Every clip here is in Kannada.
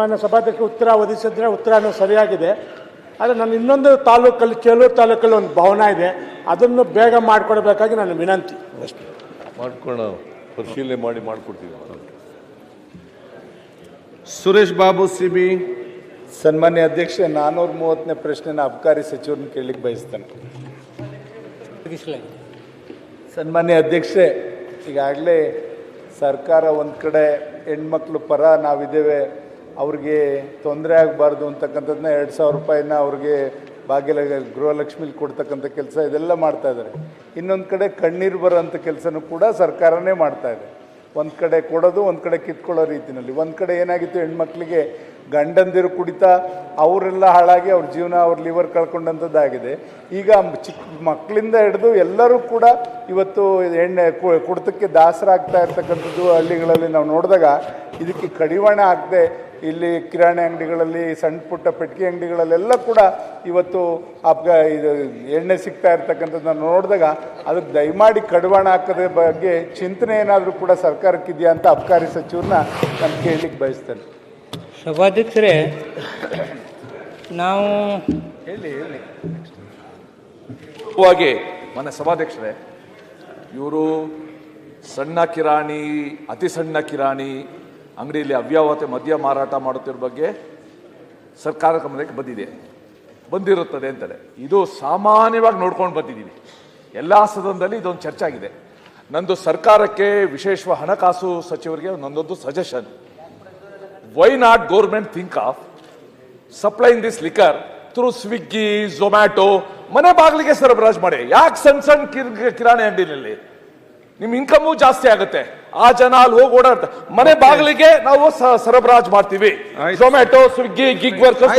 ಸನ್ಮಾನ್ಯ ಸಭಾಧ್ಯಕ್ಷ ಉತ್ತರ ಒದಗಿಸಿದ್ರೆ ಉತ್ತರನೂ ಸರಿಯಾಗಿದೆ. ಆದರೆ ನನ್ನ ಇನ್ನೊಂದು ತಾಲೂಕಲ್ಲಿ ಚೇಲೂರು ತಾಲೂಕಲ್ಲಿ ಒಂದು ಭವನ ಇದೆ. ಅದನ್ನು ಬೇಗ ಮಾಡಿಕೊಡ್ಬೇಕಾಗಿ ನನ್ನ ವಿನಂತಿ. ಅಷ್ಟೇ. ಮಾಡ್ಕೊಳ್ಳೋ ಪರಿಶೀಲನೆ ಮಾಡಿ ಮಾಡಿಕೊಡ್ತೀವಿ. ಸುರೇಶ್ ಬಾಬು ಸಿ ಬಿ ಸನ್ಮಾನ್ಯ ಅಧ್ಯಕ್ಷ ನಾನ್ನೂರ ಮೂವತ್ತನೇ ಪ್ರಶ್ನೆನ ಅಬಕಾರಿ ಸಚಿವರನ್ನ ಕೇಳಲಿಕ್ಕೆ ಬಯಸ್ತೇನೆ. ಸನ್ಮಾನ್ಯ ಅಧ್ಯಕ್ಷೆ ಈಗಾಗಲೇ ಸರ್ಕಾರ ಒಂದು ಕಡೆ ಹೆಣ್ಮಕ್ಳು ಪರ ನಾವಿದ್ದೇವೆ. ಅವ್ರಿಗೆ ತೊಂದರೆ ಆಗಬಾರ್ದು ಅಂತಕ್ಕಂಥದ್ದನ್ನ ಎರಡು ಸಾವಿರ ರೂಪಾಯಿನ ಅವ್ರಿಗೆ ಭಾಗ್ಯ ಗೃಹಲಕ್ಷ್ಮಿಲಿ ಕೊಡ್ತಕ್ಕಂಥ ಕೆಲಸ ಇದೆಲ್ಲ ಮಾಡ್ತಾ ಇದ್ದಾರೆ. ಇನ್ನೊಂದು ಕಡೆ ಕಣ್ಣೀರು ಬರೋಂಥ ಕೆಲಸನೂ ಕೂಡ ಸರ್ಕಾರನೇ ಮಾಡ್ತಾ ಇದೆ. ಒಂದು ಕಡೆ ಕೊಡೋದು, ಒಂದು ಕಡೆ ಕಿತ್ಕೊಳ್ಳೋ ರೀತಿಯಲ್ಲಿ ಒಂದು ಕಡೆ ಏನಾಗಿತ್ತು, ಹೆಣ್ಮಕ್ಳಿಗೆ ಗಂಡಂದಿರು ಕುಡಿತಾ, ಅವರೆಲ್ಲ ಹಾಳಾಗಿ ಅವ್ರ ಜೀವನ, ಅವ್ರ ಲಿವರ್ ಕಳ್ಕೊಂಡಂಥದ್ದಾಗಿದೆ. ಈಗ ಚಿಕ್ಕ ಮಕ್ಕಳಿಂದ ಹಿಡಿದು ಎಲ್ಲರೂ ಕೂಡ ಇವತ್ತು ಹೆಣ್ಣೆ ಕುಡಿತಕ್ಕೆ ದಾಸರಾಗ್ತಾ ಇರ್ತಕ್ಕಂಥದ್ದು ಹಳ್ಳಿಗಳಲ್ಲಿ ನಾವು ನೋಡಿದಾಗ ಇದಕ್ಕೆ ಕಡಿವಾಣ ಆಗದೆ ಇಲ್ಲಿ ಕಿರಾಣಿ ಅಂಗಡಿಗಳಲ್ಲಿ ಸಣ್ಣ ಪುಟ್ಟ ಪೆಟ್ಟಿಗೆ ಅಂಗಡಿಗಳಲ್ಲೆಲ್ಲ ಕೂಡ ಇವತ್ತು ಅಪ್ಗ ಇದು ಎಣ್ಣೆ ಸಿಗ್ತಾ ಇರ್ತಕ್ಕಂಥದ್ದನ್ನ ನೋಡಿದಾಗ ಅದಕ್ಕೆ ದಯಮಾಡಿ ಕಡಿವಾಣ ಹಾಕೋದ್ರ ಬಗ್ಗೆ ಚಿಂತನೆ ಏನಾದರೂ ಕೂಡ ಸರ್ಕಾರಕ್ಕಿದೆಯಾ ಅಂತ ಅಬ್ಕಾರಿ ಸಚಿವರನ್ನ ನಾನು ಕೇಳಲಿಕ್ಕೆ ಬಯಸ್ತೇನೆ. ಸಭಾಧ್ಯಕ್ಷರೇ ನಾವು ಹೇಳಿ ಹೇಳಿ. ಮನೆ ಸಭಾಧ್ಯಕ್ಷರೇ ಇವರು ಸಣ್ಣ ಕಿರಾಣಿ ಅತಿ ಸಣ್ಣ ಕಿರಾಣಿ ಅಂಗಡಿಯಲ್ಲಿ ಅವ್ಯಾವತೆ ಮದ್ಯ ಮಾರಾಟ ಮಾಡುತ್ತಿರೋ ಬಗ್ಗೆ ಸರ್ಕಾರ ಗಮನಕ್ಕೆ ಬಂದಿದೆ. ಬಂದಿರುತ್ತದೆ ಅಂತಾರೆ ಇದು ಸಾಮಾನ್ಯವಾಗಿ ನೋಡ್ಕೊಂಡು ಬಂದಿದ್ದೀವಿ. ಎಲ್ಲ ಸದನದಲ್ಲಿ ಇದೊಂದು ಚರ್ಚೆ ಆಗಿದೆ. ನಂದು ಸರ್ಕಾರಕ್ಕೆ ವಿಶೇಷ ಹಣಕಾಸು ಸಚಿವರಿಗೆ ನನ್ನೊಂದು suggestion why not government think of supplying this liquor through Swiggy Zomato ಮನೆ ಬಾಗಿಲಿಗೆ ಸರಬರಾಜು ಮಾಡಿ. ಯಾಕೆ ಸಣ್ಣ ಸಣ್ಣ ಕಿರ್- ಕಿರಾಣಿ ಅಂಗಡಿನಲ್ಲಿ ನಿಮ್ಮ ಇನ್ಕಮು ಜಾಸ್ತಿ ಆಗುತ್ತೆ. ಆ ಜನ ಅಲ್ಲಿ ಹೋಗಿ ಓಡಾಡ್ತಾರೆ ಮನೆ ಬಾಗಿಲಿಗೆ ನಾವು ಸರಬರಾಜ್ ಮಾಡ್ತೀವಿ. Zomato Swiggy gig workers.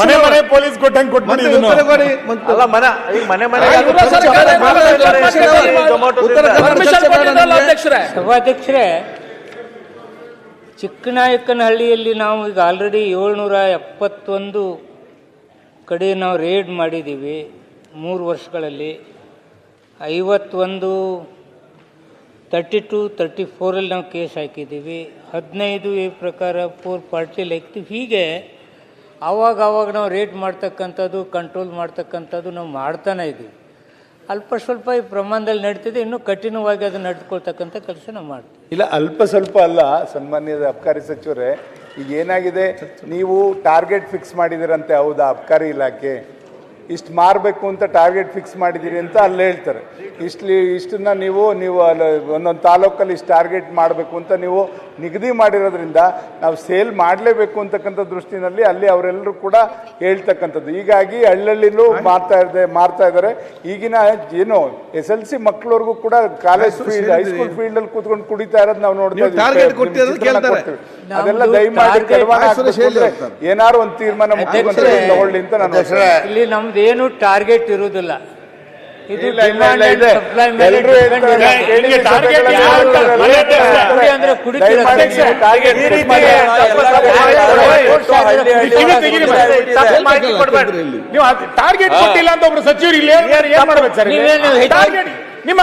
ಮನೆ ಮನೆ ಪೊಲೀಸ್ ಕೊಟ್ಟಂಗೆ ಕೊಟ್ಬಿಡಿ ಅಲ್ಲ ಮನೆ ಮನೆ ಮನೆ. ಸಭಾಧ್ಯಕ್ಷರೇ ಚಿಕ್ಕನಾಯಕನಹಳ್ಳಿಯಲ್ಲಿ ನಾವು ಈಗ ಆಲ್ರೆಡಿ ಏಳ್ನೂರ ಎಪ್ಪತ್ತೊಂದು ಕಡೆ ನಾವು ರೇಡ್ ಮಾಡಿದ್ದೀವಿ. ಮೂರು ವರ್ಷಗಳಲ್ಲಿ ಐವತ್ತೊಂದು ತರ್ಟಿ ಟು ತರ್ಟಿ ಫೋರಲ್ಲಿ ನಾವು ಕೇಸ್ ಹಾಕಿದ್ದೀವಿ. ಹದಿನೈದು ಈ ಪ್ರಕಾರ ಫೋರ್ ಪಾರ್ಟಿ ಹಾಕ್ತೀವಿ ಹೀಗೆ ಆವಾಗ ಆವಾಗ ನಾವು ರೇಟ್ ಮಾಡ್ತಕ್ಕಂಥದ್ದು ಕಂಟ್ರೋಲ್ ಮಾಡ್ತಕ್ಕಂಥದ್ದು ನಾವು ಮಾಡ್ತಾನೆ ಇದ್ದೀವಿ. ಅಲ್ಪ ಸ್ವಲ್ಪ ಈ ಪ್ರಮಾಣದಲ್ಲಿ ನಡೀತಿದೆ. ಇನ್ನೂ ಕಠಿಣವಾಗಿ ಅದನ್ನು ನಡೆದುಕೊಳ್ತಕ್ಕಂಥ ಕೆಲಸ ನಾವು ಮಾಡ್ತೀವಿ. ಇಲ್ಲ, ಅಲ್ಪ ಸ್ವಲ್ಪ ಅಲ್ಲ. ಸನ್ಮಾನ್ಯದ ಅಬ್ಕಾರಿ ಸಚಿವರೇ, ಈಗ ಏನಾಗಿದೆ? ನೀವು ಟಾರ್ಗೆಟ್ ಫಿಕ್ಸ್ ಮಾಡಿದಿರಂತೆ ಹೌದಾ? ಅಬ್ಕಾರಿ ಇಲಾಖೆ. ಇಷ್ಟು ಮಾರಬೇಕು ಅಂತ ಟಾರ್ಗೆಟ್ ಫಿಕ್ಸ್ ಮಾಡಿದ್ದೀರಿ ಅಂತ ಅಲ್ಲಿ ಹೇಳ್ತಾರೆ. ಇಷ್ಟು ಇಷ್ಟನ್ನ ನೀವು ನೀವು ಅಲ್ಲಿ, ಒಂದೊಂದು ತಾಲೂಕಲ್ಲಿ ಇಷ್ಟು ಟಾರ್ಗೆಟ್ ಮಾಡಬೇಕು ಅಂತ ನೀವು ನಿಗದಿ ಮಾಡಿರೋದ್ರಿಂದ ನಾವು ಸೇಲ್ ಮಾಡಲೇಬೇಕು ಅಂತಕ್ಕಂಥ ದೃಷ್ಟಿನಲ್ಲಿ ಅಲ್ಲಿ ಅವರೆಲ್ಲರೂ ಕೂಡ ಹೇಳ್ತಕ್ಕಂಥದ್ದು. ಹೀಗಾಗಿ ಹಳ್ಳಳ್ಳಿಲೂ ಮಾರ್ತಾ ಇದೆ ಮಾರ್ತಾ ಇದ್ದಾರೆ. ಈಗಿನ ಏನು ಎಸ್ ಎಲ್ ಸಿ ಮಕ್ಕಳವರೆಗೂ ಕೂಡ ಕಾಲೇಜ್ ಫೀಲ್ಡ್ ಹೈಸ್ಕೂಲ್ ಫೀಲ್ಡ್ ಅಲ್ಲಿ ಕೂತ್ಕೊಂಡು ಕುಡಿತಾ ಇರೋದು ನಾವು ನೋಡ್ತಾ ನೀವು ಇದ್ದೀವಿ. ಅದೆಲ್ಲ ದಯಮಾಡಿ ಏನಾರು ಒಂದು ತೀರ್ಮಾನ ಮುಖ್ಯಮಂತ್ರಿ ತಗೊಳ್ಳಿ ಅಂತ ನಾನು ಇಲ್ಲಿ ನಮ್ದು ಏನು ಟಾರ್ಗೆಟ್ ಇರುವುದಿಲ್ಲ. ನೀವು ಟಾರ್ಗೆಟ್ ಕೊಟ್ಟಿಲ್ಲ ಅಂತ ಒಬ್ರು ಸಚಿವರು ಇಲ್ಲಿ ಏನ್ ಮಾಡ್ಬೇಕು ಸರ್ ಟಾರ್ಗೆಟ್ ನಿಮ್ಮ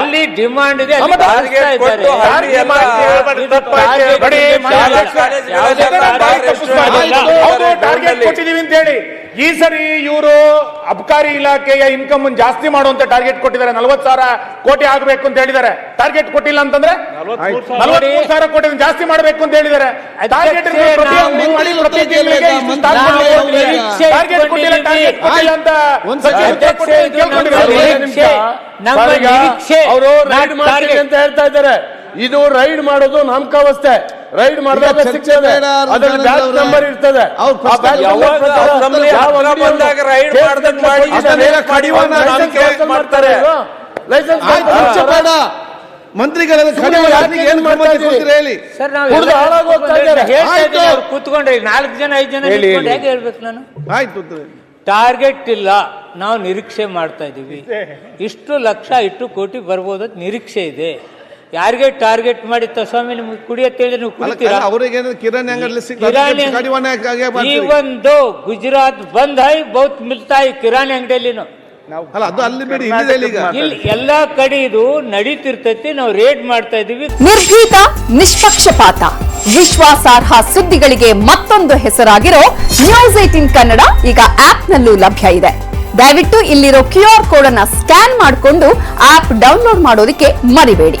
ಅಲ್ಲಿ ಡಿಮಾಂಡ್ ಇದೆ. ಯಾವುದೇ ಟಾರ್ಗೆಟ್ ಕೊಟ್ಟಿದೀವಿ ಅಂತ ಹೇಳಿ ಈ ಸರಿ ಇವರು ಅಬ್ಕಾರಿ ಇಲಾಖೆಯ ಇನ್ಕಮ್ ಜಾಸ್ತಿ ಮಾಡುವಂತ ಟಾರ್ಗೆಟ್ ಕೊಟ್ಟಿದ್ದಾರೆ. ನಲವತ್ತು ಸಾವಿರ ಕೋಟಿ ಆಗಬೇಕು ಅಂತ ಹೇಳಿದ್ದಾರೆ. ಟಾರ್ಗೆಟ್ ಕೊಟ್ಟಿಲ್ಲ ಅಂತಂದ್ರೆ? ನಲವತ್ಮೂರು ಸಾವಿರ ಕೋಟಿ. ಜಾಸ್ತಿ ಮಾಡಬೇಕು ಅಂತ ಹೇಳಿದ್ದಾರೆ. ಟಾರ್ಗೆಟ್ ಕೊಟ್ಟಿಲ್ಲ ಟಾರ್ಗೆಟ್ ಕೊಟ್ಟಿಲ್ಲ ಅಂತ. ಅವರು ರೈಡ್ ಅಂತ ಹೇಳ್ತಾ ಇದ್ದಾರೆ. ಇದು ರೈಡ್ ಮಾಡೋದು ನಾಮಕಾವಸ್ಥೆ. ರೈಡ್ ಮಾಡಿದಾಗ ಸಿಗ್ತದೆ. ಅದ್ರಲ್ಲಿ ಬ್ಯಾಚ್ ನಂಬರ್ ಇರ್ತದೆ. ಮಾಡ್ತಾರೆ ಲೈಸೆನ್ಸ್ ಮಂತ್ರಿಗಳೆಲ್ಲ ಏನ್ ಹೇಳಿ. ಕೂತ್ಕೊಂಡ್ರೆ ನಾಲ್ಕು ಜನ ಐದು ಜನ ಹೇಗೆ ಹೇಳ್ಬೇಕು ನಾನು? ಆಯ್ತು ಟಾರ್ಗೆಟ್ ಇಲ್ಲ. ನಾವು ನಿರೀಕ್ಷೆ ಮಾಡ್ತಾ ಇದ್ದೀವಿ. ಇಷ್ಟು ಲಕ್ಷ ಇಟ್ಟು ಕೋಟಿ ಬರ್ಬೋದು ಅಂತ ನಿರೀಕ್ಷೆ ಇದೆ. ಯಾರಿಗೆ ಟಾರ್ಗೆಟ್ ಮಾಡಿ ಸ್ವಾಮಿ ನಿಮ್ಗೆ ಕುಡಿಯತ್ತೆ ಹೇಳಿದ್ರೆ ನೀವು ಕುಡಿತೀರಾ? ಕಿರಾಣಿ ಅಂಗಡಿ ಕಿರಾಣಿ ಒಂದು ಗುಜರಾತ್ ಬಂದ್ ಆಯ್ ಬಹುತ್ ಮಿಲ್ತಾ ಕಿರಾಣಿ ಅಂಗಡಿಯಲ್ಲಿ ಅಲ್ಲ ಅದು ಅಲ್ಲಿ ಬಿಡಿ ಇಲ್ಲಿದೆ ಈಗ. ಇಲ್ಲಿ ಎಲ್ಲಾ ಕಡೆ ಇದು ನಡೀತಿರ್ತೈತಿ ನಾವು ರೇಡ್ ಮಾಡ್ತಾ ಇದೀವಿ ನಿರ್ಭೀತ ನಿಷ್ಪಕ್ಷಪಾತ. ವಿಶ್ವಾಸಾರ್ಹ ಸುದ್ದಿಗಳಿಗೆ ಮತ್ತೊಂದು ಹೆಸರಾಗಿರೋ ನ್ಯೂಸ್ ಏಟಿನ್ ಕನ್ನಡ ಈಗ ಆಪ್ನಲ್ಲೂ ಲಭ್ಯ ಇದೆ. ದಯವಿಟ್ಟು ಇಲ್ಲಿರೋ ಕ್ಯೂ ಆರ್ ಕೋಡ್ ಅನ್ನ ಸ್ಕ್ಯಾನ್ ಮಾಡಿಕೊಂಡು ಆಪ್ ಡೌನ್ಲೋಡ್ ಮಾಡೋದಕ್ಕೆ ಮರಿಬೇಡಿ.